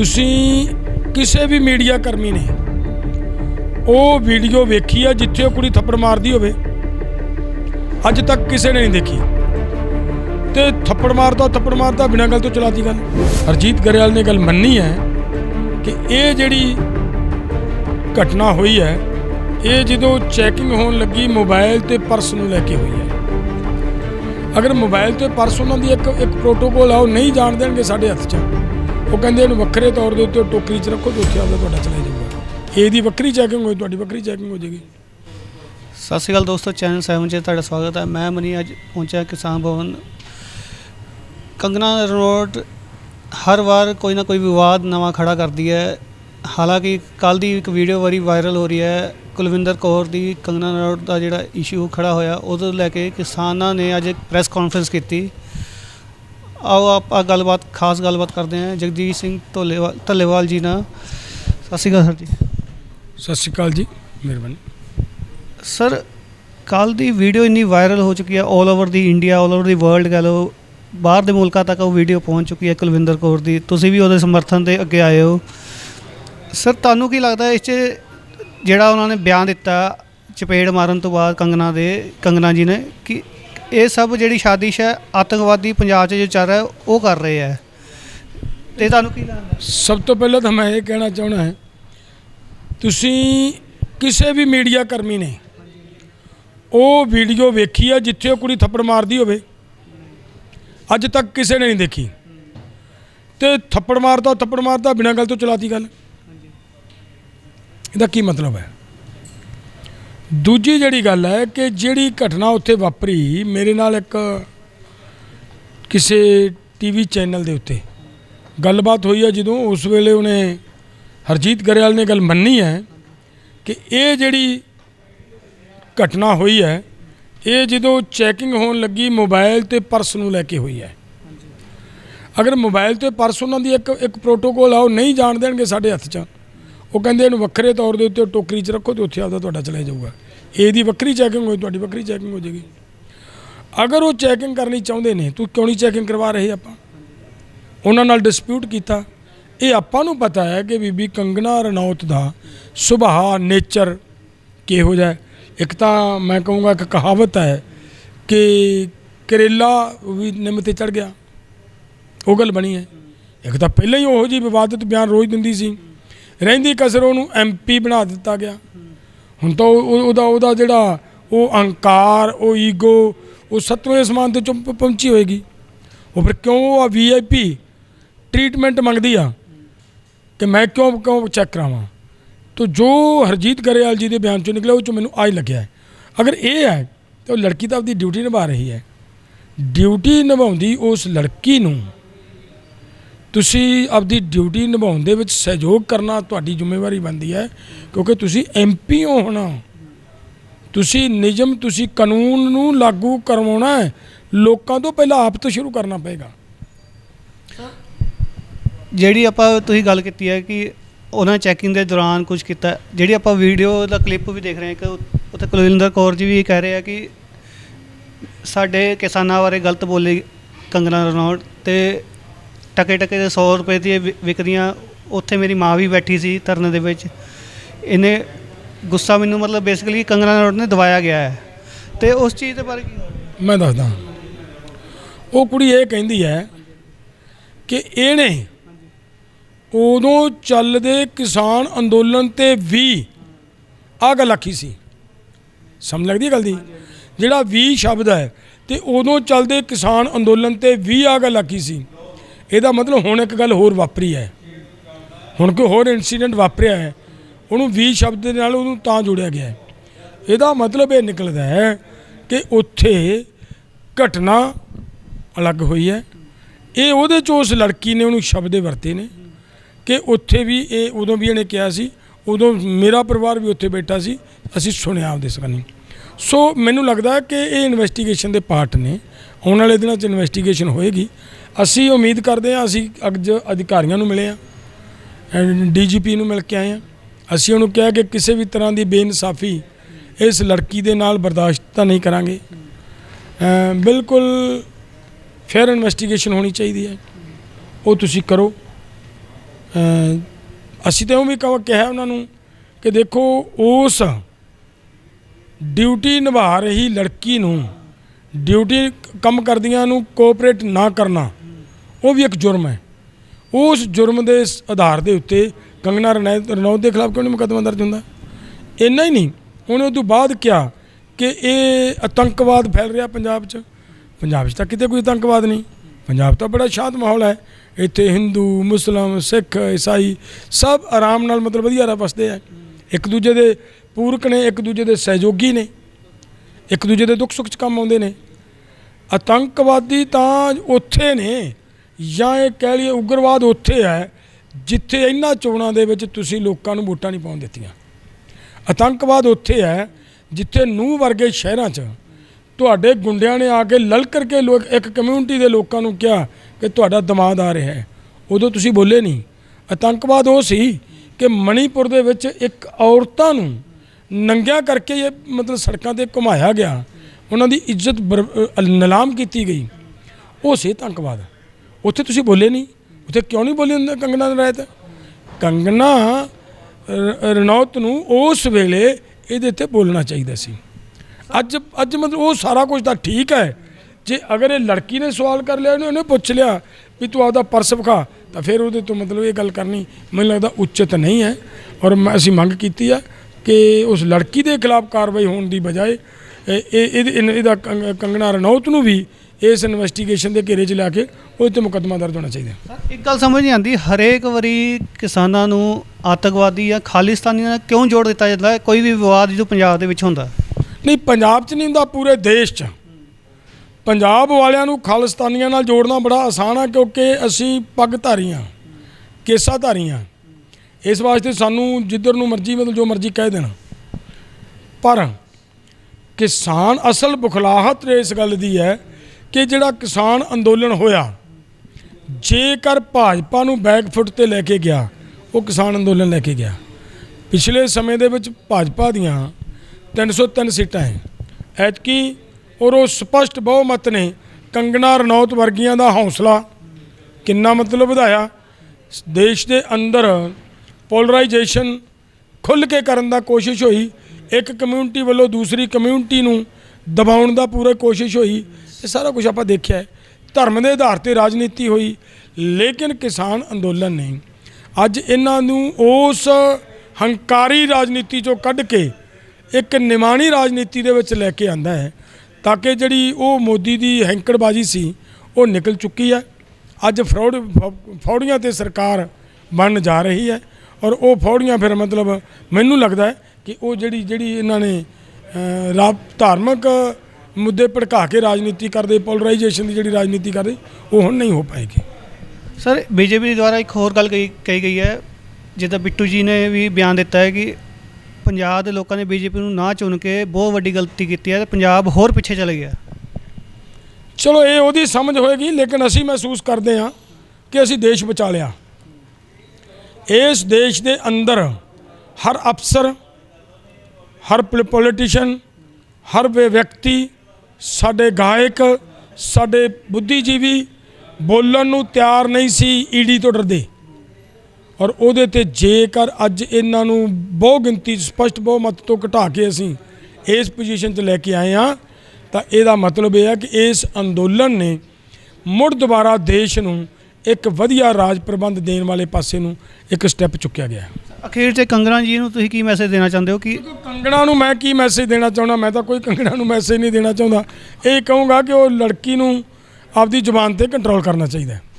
ਤੁਸੀਂ ਕਿਸੇ ਵੀ ਮੀਡੀਆ ਕਰਮੀ ਨੇ, ਉਹ ਵੀਡੀਓ ਵੇਖੀ ਆ ਜਿੱਥੇ ਉਹ ਕੁੜੀ ਥੱਪੜ ਮਾਰਦੀ ਹੋਵੇ, ਅੱਜ ਤੱਕ ਕਿਸੇ ਨੇ ਨਹੀਂ ਦੇਖੀ। ਤੇ ਥੱਪੜ ਮਾਰਦਾ ਥੱਪੜ ਮਾਰਦਾ ਬਿਨਾਂ ਗੱਲ ਤੋਂ ਚਲਾਤੀ ਗੱਲ। ਹਰਜੀਤ ਗਰੇਵਾਲ ਨੇ ਗੱਲ ਮੰਨੀ ਹੈ ਕਿ ਇਹ ਜਿਹੜੀ ਘਟਨਾ ਹੋਈ ਹੈ, ਇਹ ਜਦੋਂ ਚੈਕਿੰਗ ਹੋਣ ਲੱਗੀ ਮੋਬਾਈਲ ਤੇ ਪਰਸ ਨੂੰ ਲੈ ਕੇ ਹੋਈ ਹੈ। ਅਗਰ ਮੋਬਾਈਲ ਤੇ ਪਰਸ ਉਹਨਾਂ ਦੀ ਇੱਕ ਇੱਕ ਪ੍ਰੋਟੋਕੋਲ ਆ, ਉਹ ਨਹੀਂ ਜਾਣ ਦੇਣਗੇ ਸਾਡੇ ਹੱਥ 'ਚ। ਉਹ ਕਹਿੰਦੇ ਇਹਨੂੰ ਵੱਖਰੇ ਤੌਰ ਦੇ ਉੱਤੇ ਟੋਕਰੀ 'ਚ ਰੱਖੋ ਤੇ ਉੱਥੇ ਆਪਦਾ ਤੁਹਾਡਾ ਚਲਾ ਜਾਊਗਾ। ਇਹਦੀ ਵੱਖਰੀ ਚੈਕਿੰਗ ਹੋਈ, ਤੁਹਾਡੀ ਵੱਖਰੀ ਚੈਕਿੰਗ ਹੋ ਜਾਏਗੀ। ਸਤਿ ਸ਼੍ਰੀ ਅਕਾਲ ਦੋਸਤੋ ਚੈਨਲ 7 'ਚ ਤੁਹਾਡਾ ਸਵਾਗਤ ਹੈ। ਮੈਂ ਮਨੀ, ਅੱਜ ਪਹੁੰਚਿਆ ਕਿਸਾਨ ਭਵਨ। ਕੰਗਨਾ ਰੋਡ ਹਰ ਵਾਰ ਕੋਈ ਨਾ ਕੋਈ ਵਿਵਾਦ ਨਵਾਂ ਖੜਾ ਕਰਦੀ ਹੈ। ਹਾਲਾਂਕਿ ਕੱਲ ਦੀ ਇੱਕ ਵੀਡੀਓ ਬੜੀ ਵਾਇਰਲ ਹੋ ਰਹੀ ਹੈ। ਕੁਲਵਿੰਦਰ ਕੌਰ ਦੀ ਕੰਗਨਾ ਰੋਡ ਦਾ ਜਿਹੜਾ ਇਸ਼ੂ ਖੜਾ ਹੋਇਆ, ਉਹਦੇ ਲੈ ਕੇ ਕਿਸਾਨਾਂ ਨੇ ਅੱਜ ਇੱਕ ਪ੍ਰੈਸ ਕਾਨਫਰੰਸ ਕੀਤੀ। ਆਓ ਆਪਾਂ ਗੱਲਬਾਤ ਖਾਸ ਗੱਲਬਾਤ ਕਰਦੇ ਹਾਂ। ਜਗਜੀਤ ਸਿੰਘ ਢੋਲੇਵਾਲ ਢੱਲੇਵਾਲ ਜੀ ਨਾਲ। ਸਤਿ ਸ਼੍ਰੀ ਅਕਾਲ ਸਰ ਜੀ। ਸਤਿ ਸ਼੍ਰੀ ਅਕਾਲ ਜੀ ਮਿਹਰਬਾਨੀ। ਸਰ ਕੱਲ ਦੀ ਵੀਡੀਓ ਇੰਨੀ ਵਾਇਰਲ ਹੋ ਚੁੱਕੀ ਹੈ 올 ਓਵਰ ਦੀ ਇੰਡੀਆ 올 ਓਵਰ ਦੀ ਵਰਲਡ ਕਹ ਲਓ। ਬਾਹਰ ਦੇ ਮੁਲਕਾਂ ਤੱਕ ਉਹ ਵੀਡੀਓ ਪਹੁੰਚ ਚੁੱਕੀ ਹੈ ਕੁਲਵਿੰਦਰ ਕੌਰ ਦੀ। ਤੁਸੀਂ ਵੀ ਉਹਦੇ ਸਮਰਥਨ ਦੇ ਅੱਗੇ ਆਏ ਹੋ। ਸਰ ਤੁਹਾਨੂੰ ਕੀ ਲੱਗਦਾ ਇਸ 'ਚ ਜਿਹੜਾ ਉਹਨਾਂ ਨੇ ਬਿਆਨ ਦਿੱਤਾ ਚਪੇੜ ਮਾਰਨ ਤੋਂ ਬਾਅਦ ਕੰਗਨਾ ਦੇ ਕੰਗਨਾ ਜੀ ਨੇ ਕਿ ਇਹ ਸਭ ਜਿਹੜੀ ਸਾਜ਼ਿਸ਼ ਹੈ ਆਤੰਕਵਾਦੀ ਪੰਜਾਬ 'ਚ ਜੋ ਚੱਲ ਰਿਹਾ ਹੈ, ਉਹ ਕਰ ਰਹੇ ਹੈ। ਤੇ ਤੁਹਾਨੂੰ ਕੀ ਲੱਗਦਾ? ਸਭ ਤੋਂ ਪਹਿਲਾਂ ਤਾਂ ਮੈਂ ਇਹ ਕਹਿਣਾ ਚਾਹਣਾ ਹੈ ਤੁਸੀਂ ਕਿਸੇ ਵੀ ਮੀਡੀਆ ਕਰਮੀ ਨੇ ਉਹ ਵੀਡੀਓ ਵੇਖੀ ਆ ਜਿੱਥੇ ਉਹ ਕੁੜੀ ਥੱਪੜ ਮਾਰਦੀ ਹੋਵੇ ਅੱਜ ਤੱਕ ਕਿਸੇ ਨੇ ਨਹੀਂ ਦੇਖੀ। ਤੇ ਥੱਪੜ ਮਾਰਦਾ ਥੱਪੜ ਮਾਰਦਾ ਬਿਨਾਂ ਗੱਲ ਤੋਂ ਚਲਾਤੀ ਗੱਲ। ਇਹਦਾ ਕੀ ਮਤਲਬ ਹੈ? ਦੂਜੀ ਜਿਹੜੀ ਗੱਲ ਹੈ ਕਿ ਜਿਹੜੀ ਘਟਨਾ ਉੱਥੇ ਵਾਪਰੀ, ਮੇਰੇ ਨਾਲ ਇੱਕ ਕਿਸੇ ਟੀਵੀ ਚੈਨਲ ਦੇ ਉੱਤੇ ਗੱਲਬਾਤ ਹੋਈ ਹੈ, ਜਦੋਂ ਉਸ ਵੇਲੇ ਉਹਨੇ ਹਰਜੀਤ ਗਰੇਵਾਲ ਨੇ ਗੱਲ ਮੰਨੀ ਹੈ ਕਿ ਇਹ ਜਿਹੜੀ ਘਟਨਾ ਹੋਈ ਹੈ, ਇਹ ਜਦੋਂ ਚੈਕਿੰਗ ਹੋਣ ਲੱਗੀ, ਮੋਬਾਈਲ ਤੇ ਪਰਸ ਨੂੰ ਲੈ ਕੇ ਹੋਈ ਹੈ। ਅਗਰ ਮੋਬਾਈਲ ਤੇ ਪਰਸ ਉਹਨਾਂ ਦੀ ਇੱਕ ਇੱਕ ਪ੍ਰੋਟੋਕੋਲ ਆ, ਉਹ ਨਹੀਂ ਜਾਣ ਦੇਣਗੇ ਸਾਡੇ ਹੱਥ 'ਚ ਉਹ ਕਹਿੰਦੇ ਇਹਨੂੰ ਵੱਖਰੇ ਤੌਰ ਦੇ ਉੱਤੇ ਟੋਕਰੀ 'ਚ ਰੱਖੋ ਤੇ ਉੱਥੇ ਆਪਦਾ ਤੁਹਾਡਾ ਚਲਾ ਜਾਊਗਾ। ਇਹਦੀ ਵੱਖਰੀ ਚੈਕਿੰਗ ਹੋਈ, ਤੁਹਾਡੀ ਵੱਖਰੀ ਚੈਕਿੰਗ ਹੋ ਜਾਏਗੀ। ਅਗਰ ਉਹ ਚੈਕਿੰਗ ਕਰਨੀ ਚਾਹੁੰਦੇ ਨੇ, ਤੂੰ ਕਿਉਂ ਨਹੀਂ ਚੈਕਿੰਗ ਕਰਵਾ ਰਹੇ ਆਪਾਂ? ਉਹਨਾਂ ਨਾਲ ਡਿਸਪਿਊਟ ਕੀਤਾ। ਇਹ ਆਪਾਂ ਨੂੰ ਪਤਾ ਹੈ ਕਿ ਬੀਬੀ ਕੰਗਨਾ ਰਣੌਤ ਦਾ ਸੁਭਾਅ ਨੇਚਰ ਕਿਹੋ ਜਿਹਾ ਇੱਕ ਤਾਂ ਮੈਂ ਕਹੂੰਗਾ ਇੱਕ ਕਹਾਵਤ ਹੈ ਕਿ ਕਰੇਲਾ ਵੀ ਨਿੰਮ ਤੇ ਚੜ ਗਿਆ। ਉਹ ਗੱਲ ਬਣੀ ਹੈ। ਇੱਕ ਤਾਂ ਪਹਿਲਾਂ ਹੀ ਉਹੋ ਜੀ ਵਿਵਾਦਤ ਬਿਆਨ ਰੋਜ਼ ਦਿੰਦੀ ਸੀ। ਰਹਿੰਦੀ ਕਸਰ ਉਹਨੂੰ ਐਮਪੀ ਬਣਾ ਦਿੱਤਾ ਗਿਆ। ਹੁਣ ਤਾਂ ਉਹ- ਉਹਦਾ ਉਹਦਾ ਜਿਹੜਾ ਉਹ ਅਹੰਕਾਰ, ਉਹ ਈਗੋ ਉਹ ਸੱਤਵੇਂ ਸਮਾਨ ਤੇ ਚੁੰਪ ਪਹੁੰਚੀ ਹੋਏਗੀ। ਉਹ ਫਿਰ ਕਿਉਂ ਉਹ ਵੀਆਈਪੀ ਟ੍ਰੀਟਮੈਂਟ ਮੰਗਦੀ ਆ? ਕਿ ਮੈਂ ਕਿਉਂ ਕਿਉਂ ਚੈੱਕ ਕਰਾਵਾਂ? ਤੋ ਜੋ ਹਰਜੀਤ ਗਰੇਵਾਲ ਜੀ ਦੇ ਬਿਆਨ ਚੋਂ ਨਿਕਲਿਆ, ਉਹ ਚੋਂ ਮੈਨੂੰ ਆਈ ਲੱਗਿਆ। ਅਗਰ ਇਹ ਹੈ, ਤਾਂ ਉਹ ਲੜਕੀ ਤਾਂ ਆਪਦੀ ਡਿਊਟੀ ਨਿਭਾ ਰਹੀ ਹੈ। ਡਿਊਟੀ ਨਿਭਾਉਂਦੀ ਉਸ ਲੜਕੀ ਨੂੰ ਤੁਸੀਂ ਆਪਦੀ ਡਿਊਟੀ ਨਿਭਾਉਣ ਦੇ ਵਿੱਚ ਸਹਿਯੋਗ ਕਰਨਾ ਤੁਹਾਡੀ ਜ਼ਿੰਮੇਵਾਰੀ ਬਣਦੀ ਹੈ, ਕਿਉਂਕਿ ਤੁਸੀਂ ਐਮਪੀ ਹੋ ਹੋਣਾ। ਤੁਸੀਂ ਨਿਯਮ, ਤੁਸੀਂ ਕਾਨੂੰਨ ਨੂੰ ਲਾਗੂ ਕਰਵਾਉਣਾ ਹੈ, ਲੋਕਾਂ ਤੋਂ ਪਹਿਲਾਂ ਆਪ ਤੋਂ ਸ਼ੁਰੂ ਕਰਨਾ ਪਏਗਾ। ਜਿਹੜੀ ਆਪਾਂ ਤੁਸੀਂ ਗੱਲ ਕੀਤੀ ਹੈ ਕਿ ਉਹਨਾਂ ਚੈਕਿੰਗ ਦੇ ਦੌਰਾਨ ਕੁਝ ਕੀਤਾ ਜਿਹੜੀ ਆਪਾਂ ਵੀਡੀਓ ਦਾ ਕਲਿੱਪ ਵੀ ਦੇਖ ਰਹੇ ਹਾਂ ਕਿ ਉੱਥੇ ਕੁਲਵਿੰਦਰ ਕੌਰ ਜੀ ਵੀ ਕਹਿ ਰਹੇ ਆ ਕਿ ਸਾਡੇ ਕਿਸਾਨਾਂ ਬਾਰੇ ਗਲਤ ਬੋਲੇ ਕੰਗਨਾ ਰਣੌਤ ਤੇ ਟਕੇ ਟਕੇ ਦੇ 100 ਰੁਪਏ ਦੀ ਵਿ- ਵਿਕਦੀਆਂ, ਉੱਥੇ ਮੇਰੀ ਮਾਂ ਵੀ ਬੈਠੀ ਸੀ ਧਰਨੇ ਦੇ ਵਿੱਚ। ਇਹਨੇ ਗੁੱਸਾ ਮੈਨੂੰ ਮਤਲਬ ਬੇਸਿਕਲੀ ਕੰਗਨਾ ਰੋਡ ਨੇ ਦਵਾਇਆ ਗਿਆ ਹੈ। ਤੇ ਉਸ ਚੀਜ਼ ਦੇ ਬਾਰੇ ਕੀ ਮੈਂ ਦੱਸਦਾ। ਉਹ ਕੁੜੀ ਇਹ ਕਹਿੰਦੀ ਹੈ ਕਿ ਇਹਨੇ ਉਦੋਂ ਚੱਲਦੇ ਕਿਸਾਨ ਅੰਦੋਲਨ ਤੇ ਵੀ ਆ ਗੱਲ ਆਖੀ ਸੀ। ਸਮਝ ਲੱਗਦੀ ਗੱਲ ਦੀ? ਜਿਹੜਾ ਵੀ ਸ਼ਬਦ ਹੈ ਤੇ ਉਦੋਂ ਚੱਲਦੇ ਕਿਸਾਨ ਅੰਦੋਲਨ ਤੇ ਵੀ ਆ ਗੱਲ ਆਖੀ ਸੀ। ਇਹਦਾ ਮਤਲਬ ਹੁਣ ਇੱਕ ਗੱਲ ਹੋਰ ਵਾਪਰੀ ਹੈ। ਹੁਣ ਕੋਈ ਹੋਰ ਇਨਸੀਡੈਂਟ ਵਾਪਰਿਆ ਹੈ, ਉਹਨੂੰ ਵੀ ਸ਼ਬਦ ਦੇ ਨਾਲ ਉਹਨੂੰ ਤਾਂ ਜੋੜਿਆ ਗਿਆ ਹੈ। ਇਹਦਾ ਮਤਲਬ ਇਹ ਨਿਕਲਦਾ ਹੈ ਕਿ ਉੱਥੇ ਘਟਨਾ ਅਲੱਗ ਹੋਈ ਹੈ। ਇਹ ਉਹਦੇ 'ਚੋਂ ਉਸ ਲੜਕੀ ਨੇ ਉਹਨੂੰ ਸ਼ਬਦ ਵਰਤੇ ਨੇ ਕਿ ਉੱਥੇ ਵੀ ਇਹ ਉਦੋਂ ਵੀ ਇਹਨੇ ਕਿਹਾ ਸੀ, ਉਦੋਂ ਮੇਰਾ ਪਰਿਵਾਰ ਵੀ ਉੱਥੇ ਬੈਠਾ ਸੀ, ਅਸੀਂ ਸੁਣਿਆ ਆਪਦੇ ਸਕਨੀ ਸੋ ਮੈਨੂੰ ਲੱਗਦਾ ਕਿ ਇਹ ਇਨਵੈਸਟੀਗੇਸ਼ਨ ਦੇ ਪਾਰਟ ਨੇ। ਆਉਣ ਵਾਲੇ ਦਿਨਾਂ 'ਚ ਇਨਵੈਸਟੀਗੇਸ਼ਨ ਹੋਏਗੀ। ਅਸੀਂ ਉਮੀਦ ਕਰਦੇ ਹਾਂ, ਅਸੀਂ ਅੱਜ ਅਧਿਕਾਰੀਆਂ ਨੂੰ ਮਿਲੇ ਹਾਂ ਡੀਜੀਪੀ ਨੂੰ ਮਿਲ ਕੇ ਆਏ ਹਾਂ। ਅਸੀਂ ਉਹਨੂੰ ਕਿਹਾ ਕਿ ਕਿਸੇ ਵੀ ਤਰ੍ਹਾਂ ਦੀ ਬੇਇਨਸਾਫੀ ਇਸ ਲੜਕੀ ਦੇ ਨਾਲ ਬਰਦਾਸ਼ਤ ਤਾਂ ਨਹੀਂ ਕਰਾਂਗੇ। ਬਿਲਕੁਲ ਫੇਅਰ ਇਨਵੈਸਟੀਗੇਸ਼ਨ ਹੋਣੀ ਚਾਹੀਦੀ ਹੈ। ਉਹ ਤੁਸੀਂ ਕਰੋ। ਅਸੀਂ ਤਾਂ ਉਹ ਵੀ ਕਹ- ਕਿਹਾ ਉਹਨਾਂ ਨੂੰ ਕਿ ਦੇਖੋ, ਉਸ ਡਿਊਟੀ ਨਿਭਾ ਰਹੀ ਲੜਕੀ ਨੂੰ, ਡਿਊਟੀ ਕੰਮ ਕਰਦੀਆਂ ਨੂੰ ਕੋਆਪਰੇਟ ਨਾ ਕਰਨਾ ਉਹ ਵੀ ਇੱਕ ਜੁਰਮ ਹੈ। ਉਸ ਜੁਰਮ ਦੇ ਆਧਾਰ ਦੇ ਉੱਤੇ ਕੰਗਨਾ ਰਣੌਤ ਰਣੌਤ ਦੇ ਖਿਲਾਫ ਕਿਉਂ ਨਹੀਂ ਮੁਕੱਦਮਾ ਦਰਜ ਹੁੰਦਾ? ਇੰਨਾ ਹੀ ਨਹੀਂ। ਉਹਨੇ ਉਹ ਤੋਂ ਬਾਅਦ ਕਿਹਾ ਕਿ ਇਹ ਆਤੰਕਵਾਦ ਫੈਲ ਰਿਹਾ ਪੰਜਾਬ 'ਚ। ਪੰਜਾਬ 'ਚ ਤਾਂ ਕਿਤੇ ਕੋਈ ਆਤੰਕਵਾਦ ਨਹੀਂ। ਪੰਜਾਬ ਤਾਂ ਬੜਾ ਸ਼ਾਂਤ ਮਾਹੌਲ ਹੈ। ਇੱਥੇ ਹਿੰਦੂ, ਮੁਸਲਮ, ਸਿੱਖ, ਈਸਾਈ ਸਭ ਆਰਾਮ ਨਾਲ ਮਤਲਬ ਵਧੀਆ ਰਹਿ ਵਸਦੇ ਆ। ਇੱਕ ਦੂਜੇ ਦੇ ਪੂਰਕ ਨੇ, ਇੱਕ ਦੂਜੇ ਦੇ ਸਹਿਯੋਗੀ ਨੇ। ਇੱਕ ਦੂਜੇ ਦੇ ਦੁੱਖ ਸੁੱਖ 'ਚ ਕੰਮ ਆਉਂਦੇ ਨੇ। ਆਤੰਕਵਾਦੀ ਤਾਂ ਉੱਥੇ ਨੇ। ਜਾਂ ਇਹ ਕਹਿ ਲਈਏ ਉਗਰਵਾਦ ਉੱਥੇ ਹੈ ਜਿੱਥੇ ਇਹਨਾਂ ਚੋਣਾਂ ਦੇ ਵਿੱਚ ਤੁਸੀਂ ਲੋਕਾਂ ਨੂੰ ਵੋਟਾਂ ਨਹੀਂ ਪਾਉਣ ਦਿੱਤੀਆਂ। ਆਤੰਕਵਾਦ ਉੱਥੇ ਹੈ ਜਿੱਥੇ ਨੂਹ ਵਰਗੇ ਸ਼ਹਿਰਾਂ 'ਚ ਤੁਹਾਡੇ ਗੁੰਡਿਆਂ ਨੇ ਆ ਕੇ ਲਲਕਰ ਕੇ ਲੋਕ ਇੱਕ ਕਮਿਊਨਿਟੀ ਦੇ ਲੋਕਾਂ ਨੂੰ ਕਿਹਾ ਕਿ ਤੁਹਾਡਾ ਦਮਾਦ ਆ ਰਿਹਾ ਹੈ। ਉਦੋਂ ਤੁਸੀਂ ਬੋਲੇ ਨਹੀਂ। ਆਤੰਕਵਾਦ ਉਹ ਸੀ ਕਿ ਮਣੀਪੁਰ ਦੇ ਵਿੱਚ ਇੱਕ ਔਰਤਾਂ ਨੂੰ ਨੰਗਿਆਂ ਕਰਕੇ ਇਹ ਮਤਲਬ ਸੜਕਾਂ ਤੇ ਘੁਮਾਇਆ ਗਿਆ। ਉਹਨਾਂ ਦੀ ਇੱਜ਼ਤ ਬਰ- ਅ, ਨਿਲਾਮ ਕੀਤੀ ਗਈ। ਉਹ ਸੀ ਆਤੰਕਵਾਦ। ਉੱਥੇ ਤੁਸੀਂ ਬੋਲੇ ਨਹੀਂ। ਉੱਥੇ ਕਿਉਂ ਨਹੀਂ ਬੋਲੇ ਹੁੰਦੇ ਕੰਗਨਾ ਰਣੌਤ ਕੰਗਨਾ ਰਣੌਤ ਨੂੰ ਉਸ ਵੇਲੇ ਇਹਦੇ ਤੇ ਬੋਲਣਾ ਚਾਹੀਦਾ ਸੀ। ਅੱਜ ਅੱਜ ਮਤਲਬ ਉਹ ਸਾਰਾ ਕੁਝ ਤਾਂ ਠੀਕ ਹੈ। ਜੇ ਅਗਰ ਇਹ ਲੜਕੀ ਨੇ ਸਵਾਲ ਕਰ ਲਿਆ ਇਹਨੇ ਉਹਨੇ ਪੁੱਛ ਲਿਆ ਵੀ ਤੂੰ ਆਪਦਾ ਪਰਸ ਵਿਖਾ, ਤਾਂ ਫਿਰ ਉਹਦੇ ਤੋਂ ਮਤਲਬ ਇਹ ਗੱਲ ਕਰਨੀ ਮੈਨੂੰ ਲੱਗਦਾ ਉਚਿਤ ਨਹੀਂ ਹੈ। ਔਰ ਮੈਂ, ਅਸੀਂ ਮੰਗ ਕੀਤੀ ਆ ਕਿ ਉਸ ਲੜਕੀ ਦੇ ਖਿਲਾਫ ਕਾਰਵਾਈ ਹੋਣ ਦੀ ਬਜਾਏ, ਇਹ ਇਹਦੇ- ਇਹਨ- ਇਹਦਾ ਕੰਗਣਾ ਰਣੌਤ ਨੂੰ ਵੀ ਇਸ ਇਨਵੈਸਟੀਗੇਸ਼ਨ ਦੇ ਘੇਰੇ 'ਚ ਲਿਆ ਕੇ ਉਹਦੇ ਤੇ ਮੁਕੱਦਮਾ ਦਰਜ ਹੋਣਾ ਚਾਹੀਦਾ। ਸਰ ਇੱਕ ਗੱਲ ਸਮਝ ਨਹੀਂ ਆਉਂਦੀ ਹਰੇਕ ਵਾਰੀ ਕਿਸਾਨਾਂ ਨੂੰ ਆਤੰਕਵਾਦੀ ਜਾਂ ਖਾਲਿਸਤਾਨੀਆਂ ਨਾਲ ਕਿਉਂ ਜੋੜ ਦਿੱਤਾ ਜਾਂਦਾ? ਹੈ ਕੋਈ ਵੀ ਵਿਵਾਦ ਜੋ ਪੰਜਾਬ ਦੇ ਵਿੱਚ ਹੁੰਦਾ। ਨਹੀਂ ਪੰਜਾਬ 'ਚ ਨਹੀਂ ਹੁੰਦਾ ਪੂਰੇ ਦੇਸ਼ 'ਚ। ਪੰਜਾਬ ਵਾਲਿਆਂ ਨੂੰ ਖਾਲਿਸਤਾਨੀਆਂ ਨਾਲ ਜੋੜਨਾ ਬੜਾ ਆਸਾਨ ਹੈ ਕਿਉਂਕਿ ਅਸੀਂ ਪੱਗ ਧਾਰੀਆਂ ਕੇਸਾ ਧਾਰੀਆਂ ਇਸ ਵਾਸਤੇ ਸਾਨੂੰ ਜਿੱਧਰ ਨੂੰ ਮਰਜ਼ੀ ਮਤਲਬ ਜੋ ਮਰਜ਼ੀ ਕਹਿ ਦੇਣਾ। ਪਰ ਕਿਸਾਨ ਅਸਲ ਬੁਖਲਾਹਟ ਇਸ ਗੱਲ ਦੀ ਹੈ ਕਿ ਜਿਹੜਾ ਕਿਸਾਨ ਅੰਦੋਲਨ ਹੋਇਆ, ਜੇਕਰ ਭਾਜਪਾ ਨੂੰ ਬੈਕਫੁੱਟ ਤੇ ਲੈ ਕੇ ਗਿਆ, ਉਹ ਕਿਸਾਨ ਅੰਦੋਲਨ ਲੈ ਕੇ ਗਿਆ। ਪਿਛਲੇ ਸਮੇਂ ਦੇ ਵਿੱਚ ਭਾਜਪਾ ਦੀਆਂ 303 ਸੀਟਾਂ ਹੈ ਐਤਕੀ ਔਰ ਉਹ ਸਪਸ਼ਟ ਬਹੁਮਤ ਨੇ ਕੰਗਣਾ ਰਣੌਤ ਵਰਗੀਆਂ ਦਾ ਹੌਸਲਾ। ਕਿੰਨਾ ਮਤਲਬ ਵਧਾਇਆ? ਦੇਸ਼ ਦੇ ਅੰਦਰ ਪੋਲਰਾਈਜੇਸ਼ਨ ਖੁੱਲ੍ਹ ਕੇ ਕਰਨ ਦਾ ਕੋਸ਼ਿਸ਼ ਹੋਈ, ਇੱਕ ਕਮਿਊਨਿਟੀ ਵੱਲੋਂ ਦੂਸਰੀ ਕਮਿਊਨਿਟੀ ਨੂੰ ਦਬਾਉਣ ਦਾ ਪੂਰਾ ਕੋਸ਼ਿਸ਼ ਹੋਈ ਇਹ ਸਾਰਾ ਕੁਝ ਆਪਾਂ ਦੇਖਿਆ ਹੈ। ਧਰਮ ਦੇ ਆਧਾਰ ਤੇ ਰਾਜਨੀਤੀ ਹੋਈ ਲੇਕਿਨ ਕਿਸਾਨ ਅੰਦੋਲਨ ਨੇ ਅੱਜ ਇਹਨਾਂ ਨੂੰ ਉਸ ਹੰਕਾਰੀ ਰਾਜਨੀਤੀ ਚੋਂ ਕੱਢ ਕੇ ਇੱਕ ਨਿਮਾਣੀ ਰਾਜਨੀਤੀ ਦੇ ਵਿੱਚ ਲੈ ਕੇ ਆਂਦਾ ਹੈ ਤਾਂ ਕਿ ਜਿਹੜੀ ਉਹ ਮੋਦੀ ਦੀ ਹੈਂਕੜਬਾਜ਼ੀ ਸੀ ਉਹ ਨਿਕਲ ਚੁੱਕੀ ਹੈ। ਅੱਜ ਫਰੌਡ ਫੌ- ਫੌੜੀਆਂ ਤੇ ਸਰਕਾਰ ਬਣਨ ਜਾ ਰਹੀ ਹੈ ਔਰ ਉਹ ਫੌੜੀਆਂ ਫਿਰ ਮਤਲਬ ਮੈਨੂੰ ਲੱਗਦਾ ਹੈ ਕਿ ਉਹ ਜਿਹੜੀ ਜਿਹੜੀ ਇਹਨਾਂ ਨੇ ਅ, ਧਾਰਮਿਕ ਮੁੱਦੇ ਭੜਕਾ ਕੇ ਰਾਜਨੀਤੀ ਕਰਦੇ ਪੋਲਰਾਈਜੇਸ਼ਨ ਦੀ ਜਿਹੜੀ ਰਾਜਨੀਤੀ ਕਰਦੇ ਉਹ ਹੁਣ ਨਹੀਂ ਹੋ ਪਾਏਗੀ। ਸਰ ਬੀਜੇਪੀ ਦੁਆਰਾ ਇੱਕ ਹੋਰ ਗੱਲ ਕਹੀ ਕਹੀ ਗਈ ਹੈ ਜਿੱਦਾਂ ਬਿੱਟੂ ਜੀ ਨੇ ਵੀ ਬਿਆਨ ਦਿੱਤਾ ਹੈ ਕਿ ਪੰਜਾਬ ਦੇ ਲੋਕਾਂ ਨੇ ਬੀਜੇਪੀ ਨੂੰ ਨਾ ਚੁਣ ਕੇ ਬਹੁਤ ਵੱਡੀ ਗਲਤੀ ਕੀਤੀ ਹੈ ਤੇ ਪੰਜਾਬ ਹੋਰ ਪਿੱਛੇ ਚਲੇ ਗਿਆ। ਚਲੋ ਇਹ ਉਹਦੀ ਸਮਝ ਹੋਏਗੀ ਲੇਕਿਨ ਅਸੀਂ ਮਹਿਸੂਸ ਕਰਦੇ ਹਾਂ ਕਿ ਅਸੀਂ ਦੇਸ਼ ਬਚਾ ਲਿਆ। ਇਸ ਦੇਸ਼ ਦੇ ਅੰਦਰ ਹਰ ਅਫਸਰ ਹਰ ਪੋਲੀਟੀਸ਼ੀਅਨ ਹਰ ਵਿਅਕਤੀ ਸਾਡੇ ਗਾਇਕ, ਸਾਡੇ ਬੁੱਧੀਜੀਵੀ ਬੋਲਣ ਨੂੰ ਤਿਆਰ ਨਹੀਂ ਸੀ ਈਡੀ ਤੋਂ ਡਰਦੇ। ਔਰ ਉਹਦੇ ਤੇ ਜੇਕਰ ਅੱਜ ਇਹਨਾਂ ਨੂੰ ਬਹੁ ਗਿਣਤੀ, ਸਪਸ਼ਟ ਬਹੁਮਤ ਤੋਂ ਘਟਾ ਕੇ ਅਸੀਂ ਇਸ ਪੋਜੀਸ਼ਨ 'ਚ ਲੈ ਕੇ ਆਏ ਹਾਂ, ਤਾਂ ਇਹਦਾ ਮਤਲਬ ਇਹ ਹੈ ਕਿ ਇਸ ਅੰਦੋਲਨ ਨੇ ਮੁੜ ਦੁਬਾਰਾ ਦੇਸ਼ ਨੂੰ ਇੱਕ ਵਧੀਆ ਰਾਜ ਪ੍ਰਬੰਧ ਦੇਣ ਵਾਲੇ ਪਾਸੇ ਨੂੰ ਇੱਕ ਸਟੈਪ ਚੁੱਕਿਆ ਗਿਆ ਹੈ। ਅਖੀਰ 'ਚ ਕੰਗਣਾ ਜੀ ਨੂੰ ਤੁਸੀਂ ਕੀ ਮੈਸੇਜ ਦੇਣਾ ਚਾਹੁੰਦੇ ਹੋ ਕਿ ਕੰਗਣਾ ਨੂੰ ਮੈਂ ਕੀ ਮੈਸੇਜ ਦੇਣਾ ਚਾਹੁੰਦਾ? ਮੈਂ ਤਾਂ ਕੋਈ ਕੰਗਣਾ ਨੂੰ ਮੈਸੇਜ ਨਹੀਂ ਦੇਣਾ ਚਾਹੁੰਦਾ। ਇਹ ਕਹੂੰਗਾ ਕਿ ਉਹ ਲੜਕੀ ਨੂੰ ਆਪਦੀ ਜ਼ੁਬਾਨ ਤੇ ਕੰਟਰੋਲ ਕਰਨਾ ਚਾਹੀਦਾ